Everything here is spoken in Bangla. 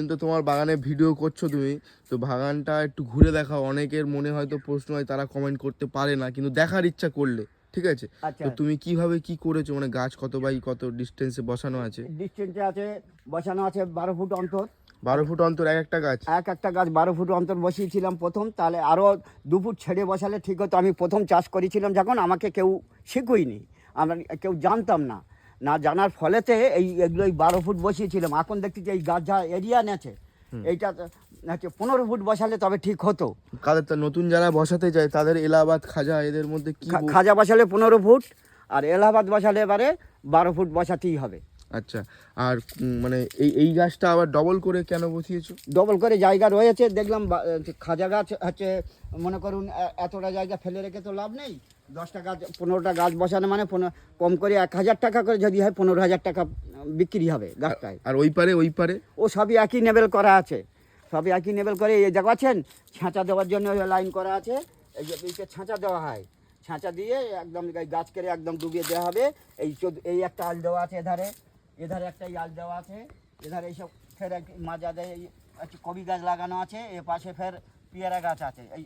কিন্তু তোমার বাগানে ভিডিও করছ তুমি তো বাগানটা একটু ঘুরে দেখাও। অনেকের মনে হয়তো প্রশ্ন হয় তারা কমেন্ট করতে পারে না কিন্তু দেখার ইচ্ছা করলে ঠিক আছে? আচ্ছা। তো তুমি কীভাবে কি করেছ? মানে গাছ কত বাই কত ডিস্টেন্সে বসানো আছে? ডিস্টেন্সে আছে বসানো আছে বারো ফুট অন্তর। বারো ফুট অন্তর এক একটা গাছ? এক একটা গাছ বারো ফুট অন্তর বসিয়েছিলাম প্রথম তাহলে আরও দু ফুট ছেড়ে বসালে ঠিক হতো। আমি প্রথম চাষ করেছিলাম যখন আমাকে কেউ শিখুইনি। আমরা কেউ জানতাম না। না জানার ফলেতে এই এগুলো এই বারো ফুট বসিয়েছিলাম। এখন দেখছি যে এই গাছা এরিয়া নেছে এইটা হচ্ছে পনেরো ফুট বসালে তবে ঠিক হতো। কাদের তো নতুন যারা বসাতে চায় তাদের এলাহাবাদ খাজা এদের মধ্যে কি খাজা বসালে পনেরো ফুট আর এলাহাবাদ বসালে এবারে বারো ফুট বসাতেই হবে। আচ্ছা আর মানে এই এই গাছটা আবার ডবল করে কেন বসিয়েছো? ডবল করে জায়গা রয়েছে দেখলাম খাজা গাছ হচ্ছে মনে করুন এতটা জায়গা ফেলে রেখে তো লাভ নেই? দশটা গাছ পনেরোটা গাছ বসানো মানে কম করে এক হাজার টাকা করে যদি হয় পনেরো হাজার টাকা বিক্রি হবে গাছটায়। আর ওই পারে ওই পারে? ও সবই একই লেভেল করা আছে। সবই একই লেভেল করে এই দেখাচ্ছেন ছাঁচা দেওয়ার জন্য লাইন করা আছে। এই যে ছাঁচা দেওয়া হয়। ছাঁচা দিয়ে একদম গাছ কেটে একদম ডুবিয়ে দেওয়া হবে। এই চোদ্দ- এই একটা আল দেওয়া আছে এধারে। এধারে একটা ইয়াল দেওয়া আছে, এধারে এইসব ফের একটা কবি গাছ লাগানো আছে, এ পাশে ফের পেয়ারা গাছ আছে, এই